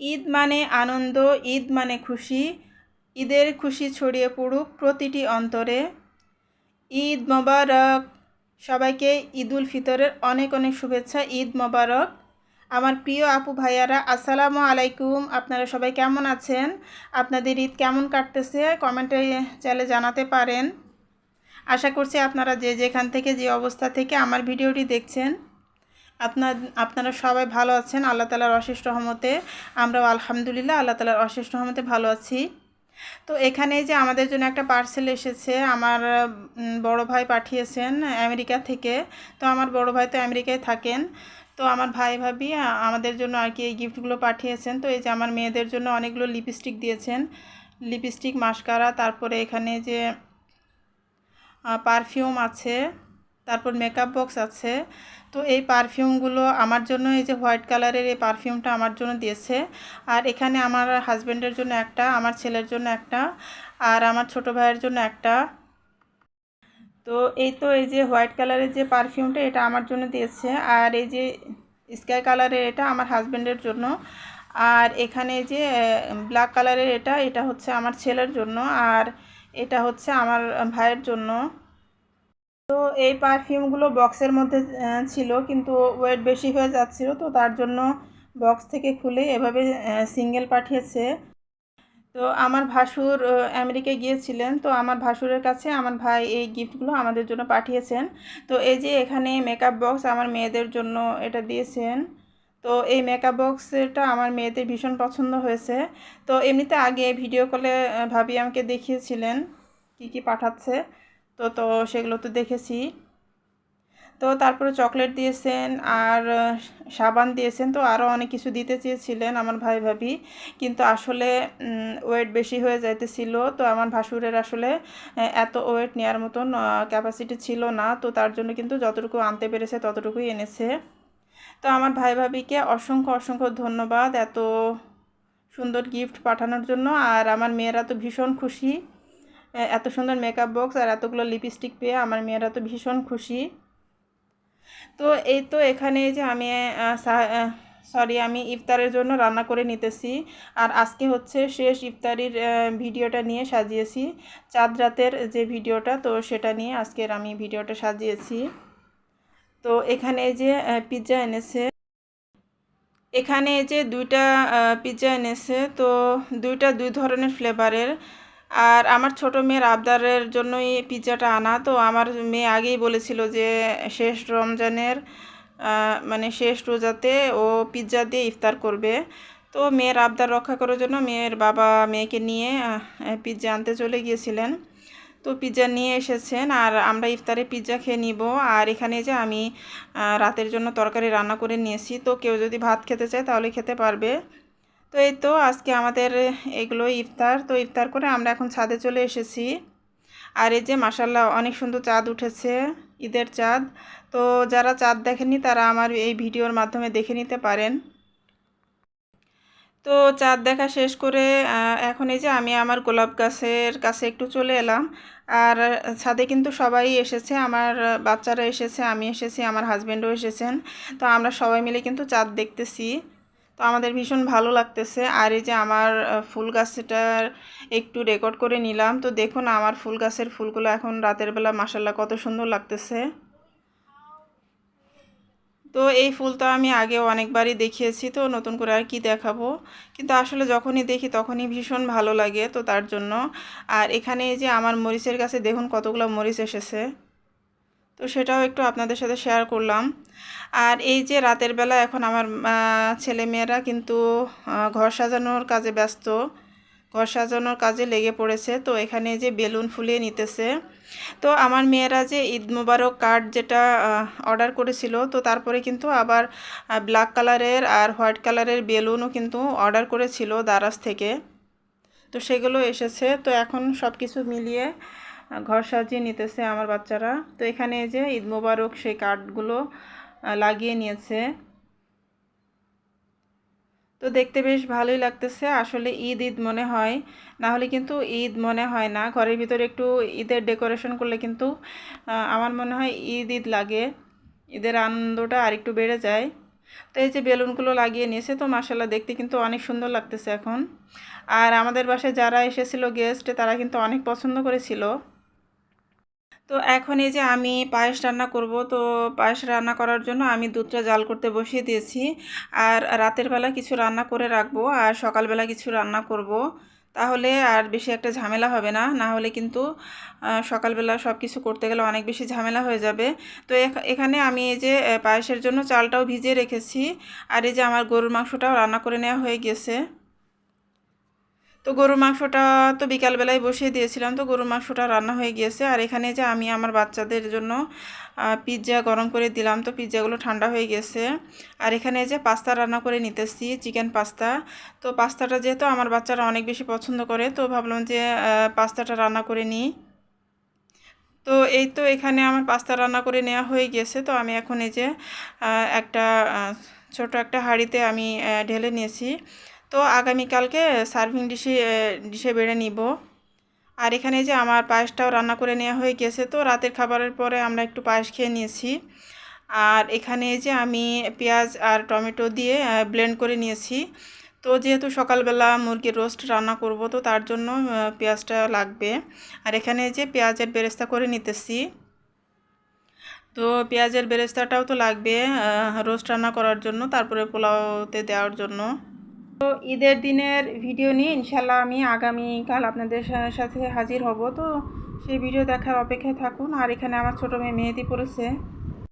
ঈদ মানে আনন্দ, ঈদ মানে খুশি। ঈদের খুশি ছড়িয়ে পড়ুক প্রতিটি অন্তরে। ঈদ মোবারক। সবাইকে ঈদুল ফিতরের অনেক অনেক শুভেচ্ছা, ঈদ মোবারক। আমার প্রিয় আপু ভাইয়ারা, আসসালামু আলাইকুম। আপনারা সবাই কেমন আছেন? আপনাদের ঈদ কেমন কাটতেছে? কমেন্টে চাইলে জানাতে পারেন। আশা করছি আপনারা যে যেখান থেকে, যে অবস্থা থেকে আমার ভিডিওটি দেখছেন। আপনার, আপনারা সবাই ভালো আছেন? আল্লাহ তালার অশেষ রহমতে আমরাও আলহামদুলিল্লাহ, আল্লাহ তালার অশেষ রহমতে ভালো আছি। তো এখানে যে আমাদের জন্য একটা পার্সেল এসেছে, আমার বড় ভাই পাঠিয়েছেন আমেরিকা থেকে। তো আমার বড় ভাই তো আমেরিকায় থাকেন। তো আমার ভাই ভাবি আমাদের জন্য আর কি এই গিফটগুলো পাঠিয়েছেন। তো এই যে আমার মেয়েদের জন্য অনেকগুলো লিপস্টিক দিয়েছেন। লিপস্টিক মাস্কারা তারপরে এখানে যে পারফিউম আছে। তারপর মেকআপ বক্স আছে। তো এই পারফিউমগুলো আমার জন্য এই যে হোয়াইট কালারের এই পারফিউমটা আমার জন্য দিয়েছে। আর এখানে আমার হাজব্যান্ডের জন্য একটা, আমার ছেলের জন্য একটা, আর আমার ছোট ভাইয়ের জন্য একটা। তো এই তো এই যে হোয়াইট কালারের যে পারফিউমটা এটা আমার জন্য দিয়েছে। আর এই যে স্কাই কালারের এটা আমার হাজব্যান্ডের জন্য। আর এখানে যে ব্ল্যাক কালারের এটা এটা হচ্ছে আমার ছেলের জন্য। আর এটা হচ্ছে আমার ভাইয়ের জন্য। তো এই পারফিউমগুলো বক্সের মধ্যে ছিল, কিন্তু ওয়েট বেশি হয়ে যাচ্ছিল, তো তার জন্য বক্স থেকে খুলে এভাবে সিঙ্গেল পাঠিয়েছে। তো আমার ভাসুর আমেরিকায় গিয়েছিলেন, তো আমার ভাসুরের কাছে আমার ভাই এই গিফটগুলো আমাদের জন্য পাঠিয়েছেন। তো এই যে এখানে মেকআপ বক্স আমার মেয়েদের জন্য এটা দিয়েছেন। তো এই মেকআপ বক্সটা আমার মেয়েদের ভীষণ পছন্দ হয়েছে। তো এমনিতে আগে ভিডিও কলে ভাবি আমাকে দেখিয়েছিলেন, কি কি পাঠাচ্ছে। তো তো সেগুলো তো দেখেছি। তো তারপরে চকলেট দিয়েছেন আর সাবান দিয়েছেন। তো আরও অনেক কিছু দিতে চেয়েছিলেন আমার ভাই ভাবি। কিন্তু আসলে ওয়েট বেশি হয়ে যাইতেছিল। তো আমার ভাসুরের আসলে এত ওয়েট নেওয়ার মতন ক্যাপাসিটি ছিল না। তো তার জন্য কিন্তু যতটুকু আনতে পেরেছে, ততটুকুই এনেছে। তো আমার ভাই ভাবিকে অসংখ্য অসংখ্য ধন্যবাদ এত সুন্দর গিফট পাঠানোর জন্য। আর আমার মেয়েরা তো ভীষণ খুশি। এত সুন্দর মেকআপ বক্স আর এতগুলো লিপস্টিক পেয়ে আমার মেয়েরা তো ভীষণ খুশি। তো এই তো এখানে যে আমি সরি আমি ইফতারের জন্য রান্না করে নিতেছি। আর আজকে হচ্ছে শেষ ইফতারির ভিডিওটা নিয়ে সাজিয়েছি। চাঁদ রাতের যে ভিডিওটা, তো সেটা নিয়ে আজকের আমি ভিডিওটা সাজিয়েছি। তো এখানে যে পিৎজা এনেছে। এখানে যে দুইটা পিৎজা এনেছে। তো দুইটা দুই ধরনের ফ্লেভারের আর আমার ছোট মেয়ের আবদারের জন্যই পিৎজাটা আনা। তো আমার মেয়ে আগেই বলেছিল যে, শেষ রমজানের মানে শেষ রোজাতে ও পিৎজা দিয়ে ইফতার করবে। তো মেয়ের আবদার রক্ষা করার জন্য মেয়ের বাবা মেয়েকে নিয়ে পিৎজা আনতে চলে গিয়েছিলেন। তো পিৎজা নিয়ে এসেছেন আর আমরা ইফতারে পিৎজা খেয়ে নিব। আর এখানে যে আমি রাতের জন্য তরকারি রান্না করে নিয়েছি। তো কেউ যদি ভাত খেতে চায় তাহলে খেতে পারবে। তো এই তো আজকে আমাদের এগুলো ইফতার। তো ইফতার করে আমরা এখন ছাদে চলে এসেছি। আর এই যে মাসাল্লাহ অনেক সুন্দর চাঁদ উঠেছে, ঈদের চাঁদ। তো যারা চাঁদ দেখেনি তারা আমার এই ভিডিওর মাধ্যমে দেখে নিতে পারেন। তো চাঁদ দেখা শেষ করে এখন এই যে আমি আমার গোলাপ গাছের কাছে একটু চলে এলাম। আর ছাদে কিন্তু সবাই এসেছে, আমার বাচ্চারা এসেছে, আমি এসেছি, আমার হাজব্যান্ডও এসেছেন। তো আমরা সবাই মিলে কিন্তু চাঁদ দেখতেছি। তো আমাদের ভীষণ ভালো লাগতেছে। আর এই যে আমার ফুল গাছটার একটু রেকর্ড করে নিলাম। তো দেখুন, আমার ফুল গাছের ফুলগুলো এখন রাতের বেলা মাসাল্লাহ কত সুন্দর লাগতেছে। তো এই ফুল তো আমি আগেও অনেকবারই দেখিয়েছি, তো নতুন করে আর কি দেখাবো। কিন্তু আসলে যখনই দেখি, তখনই ভীষণ ভালো লাগে, তো তার জন্য। আর এখানে যে আমার মরিচের কাছে দেখুন কতগুলো মরিচ এসেছে। তো সেটাও একটু আপনাদের সাথে শেয়ার করলাম। আর এই যে রাতের বেলা এখন আমার ছেলে মেয়েরা কিন্তু ঘর সাজানোর কাজে ব্যস্ত। ঘর সাজানোর কাজে লেগে পড়েছে। তো এখানে যে বেলুন ফুলিয়ে নিতেছে। তো আমার মেয়েরা যে ঈদ মুবারক কার্ড যেটা অর্ডার করেছিল, তো তারপরে কিন্তু আবার ব্ল্যাক কালারের আর হোয়াইট কালারের বেলুনও কিন্তু অর্ডার করেছিল দারাজ থেকে। তো সেগুলো এসেছে। তো এখন সব কিছু মিলিয়ে ঘর সাজিয়ে নিতেছে আমার বাচ্চারা। তো এখানে যে ঈদ মোবারক সেই কার্ডগুলো লাগিয়ে নিয়েছে। তো দেখতে বেশ ভালোই লাগতেছে। আসলে ঈদ ঈদ মনে হয়। না হলে কিন্তু ঈদ মনে হয় না। ঘরের ভিতরে একটু ঈদের ডেকোরেশন করলে কিন্তু আমার মনে হয় ঈদ ঈদ লাগে। ঈদের আনন্দটা আর একটু বেড়ে যায়। তো এই যে বেলুনগুলো লাগিয়ে নিয়েছে, তো মাসাল্লাহ দেখতে কিন্তু অনেক সুন্দর লাগতেছে এখন। আর আমাদের বাসায় যারা এসেছিল গেস্ট তারা কিন্তু অনেক পছন্দ করেছিল। তো এখন এই যে আমি পায়েস রান্না করব, তো পায়েস রান্না করার জন্য আমি দুধটা জাল করতে বসিয়ে দিয়েছি। আর রাতের বেলা কিছু রান্না করে রাখব, আর সকালবেলা কিছু রান্না করব। তাহলে আর বেশি একটা ঝামেলা হবে না না হলে কিন্তু সকালবেলা সব কিছু করতে গেলে অনেক বেশি ঝামেলা হয়ে যাবে। তো এখ- এখানে আমি এই যে পায়েসের জন্য চালটাও ভিজিয়ে রেখেছি। আর এই যে আমার গরুর মাংসটাও রান্না করে নেওয়া হয়ে গেছে। তো গরুর মাংসটা তো বিকালবেলায় বসিয়ে দিয়েছিলাম, তো গরুর মাংসটা রান্না হয়ে গিয়েছে। আর এখানে যে আমি আমার বাচ্চাদের জন্য পিৎজা গরম করে দিলাম, তো পিৎজাগুলো ঠান্ডা হয়ে গেছে। আর এখানে যে পাস্তা রান্না করে নিতেছি, চিকেন পাস্তা। তো পাস্তাটা যেহেতু আমার বাচ্চারা অনেক বেশি পছন্দ করে, তো ভাবলাম যে পাস্তাটা রান্না করে নিই। তো এই তো এখানে আমার পাস্তা রান্না করে নেওয়া হয়ে গেছে। তো আমি এখন এই যে একটা ছোট একটা হাঁড়িতে আমি ঢেলে নিয়েছি। তো আগামীকালকে সার্ভিং ডিশে ডিশে বেড়ে নিব। আর এখানে যে আমার পায়েসটাও রান্না করে নেওয়া হয়ে গেছে, তো রাতের খাবারের পরে আমরা একটু পায়েস খেয়ে নিয়েছি। আর এখানে যে আমি পেঁয়াজ আর টমেটো দিয়ে ব্লেন্ড করে নিয়েছি। তো যেহেতু সকালবেলা মুরগির রোস্ট রান্না করব, তো তার জন্য পেঁয়াজটা লাগবে। আর এখানে যে পেঁয়াজের বেরেস্তা করে নিতেছি। তো পেঁয়াজের বেরেস্তাটাও তো লাগবে রোস্ট রান্না করার জন্য, তারপরে পোলাওতে দেওয়ার জন্য। তো ঈদের দিনের ভিডিও নিয়ে ইনশাল্লাহ আমি আগামীকাল আপনাদের সাথে হাজির হব। তো সেই ভিডিও দেখার অপেক্ষায় থাকুন। আর এখানে আমার ছোটো মেয়ে মেহেদি পড়েছে।